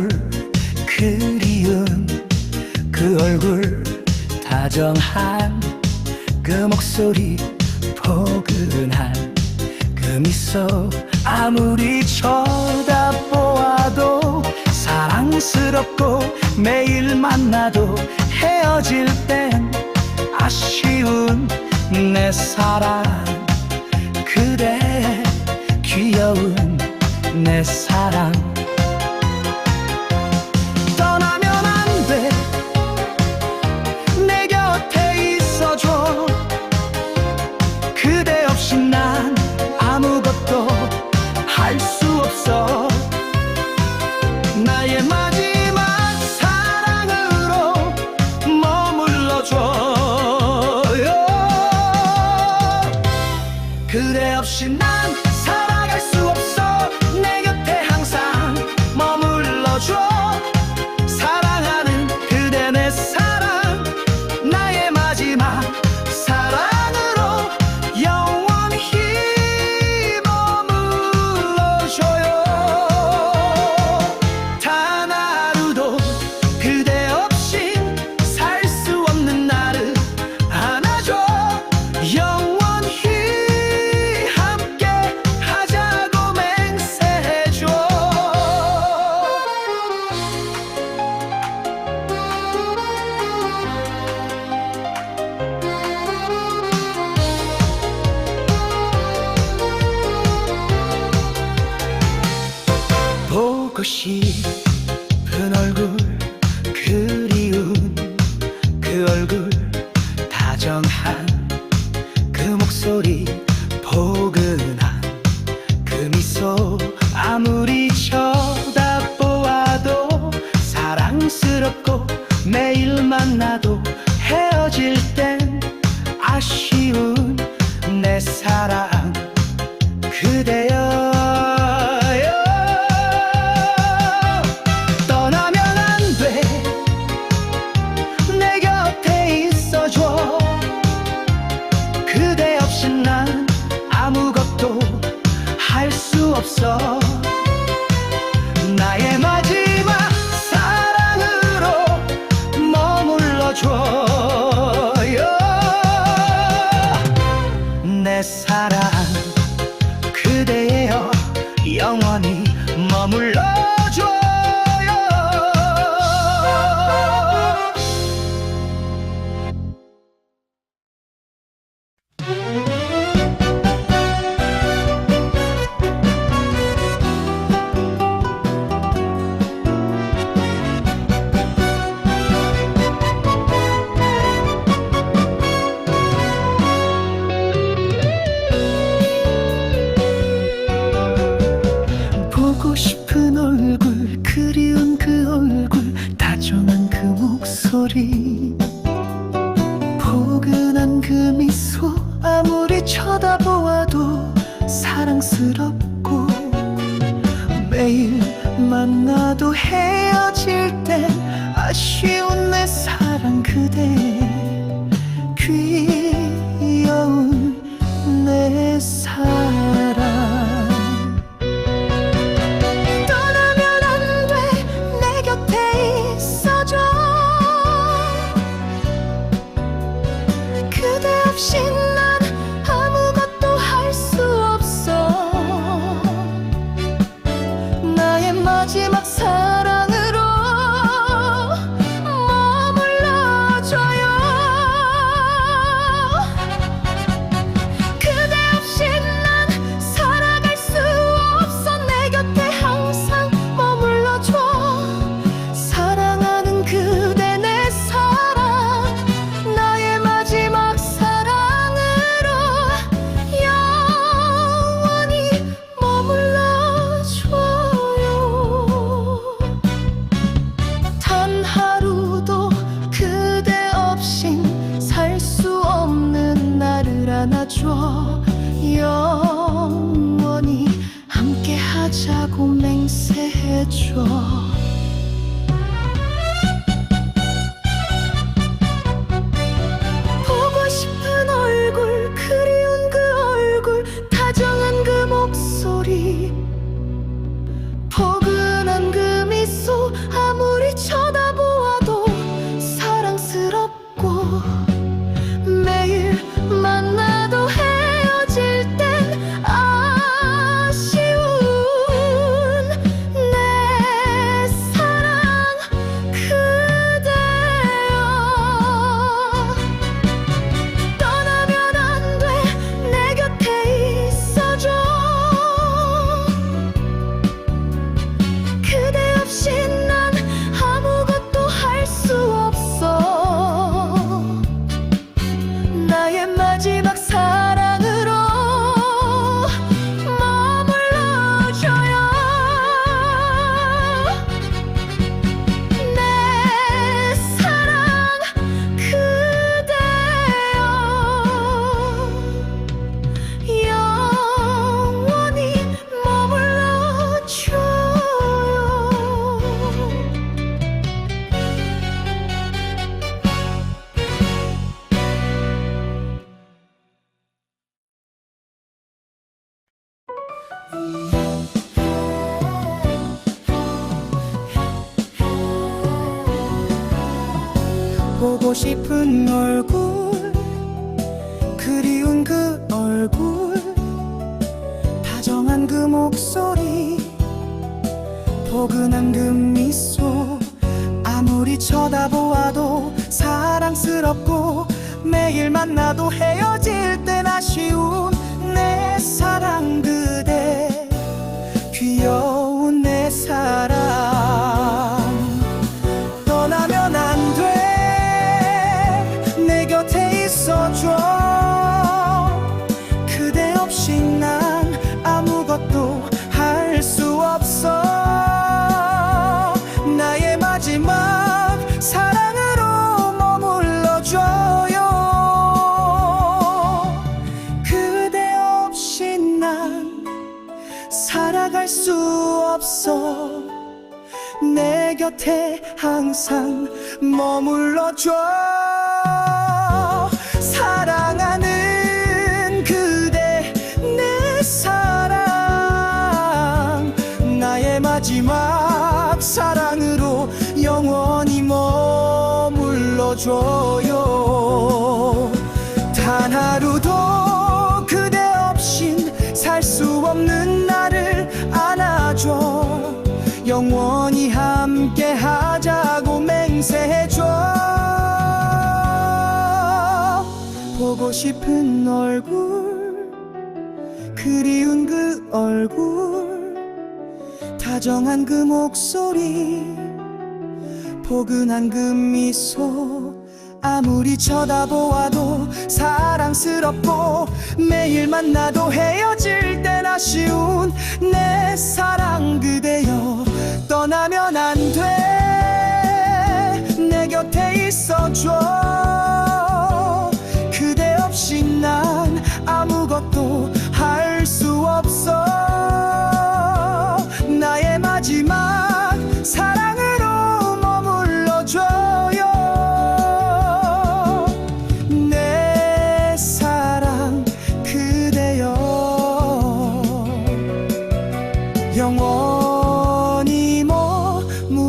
얼굴 그리운 그 얼굴 다정한 그 목소리 포근한 그 미소 아무리 쳐다보아도 사랑스럽고 매일 만나도 헤어질 땐 아쉬운 내 사랑 그대 귀여운 내 사랑. 그대 없이 난 살아갈 수 she 영원히 머물러 목소리. 포근한 그 미소 아무리 쳐다보아도 사랑스럽고 매일 만나도 헤어질 때 아쉬운 내 사랑 그대 귀에 보고 싶은 얼굴 그리운 그 얼굴 다정한 그 목소리 포근한 그 미소 아무리 쳐다보아도 사랑스럽고 매일 만나도 헤어질 땐 아쉬운 내 사랑 그대 귀여운 내 사랑 수 없어. 내 곁에 항상 머물러줘. 사랑하는 그대 내 사랑. 나의 마지막 사랑으로 영원히 머물러줘요 맹세해줘. 보고 싶은 얼굴 그리운 그 얼굴 다정한 그 목소리 포근한 그 미소 아무리 쳐다보아도 사랑스럽고 매일 만나도 헤어질 땐 아쉬운 내 사랑 그대여. 떠나면 안 돼 있어줘. 그대 없이 난 아무것도 할 수 없어. 나의 마지막 사랑으로 머물러줘요. 내 사랑 그대여. 영원히 머물러줘요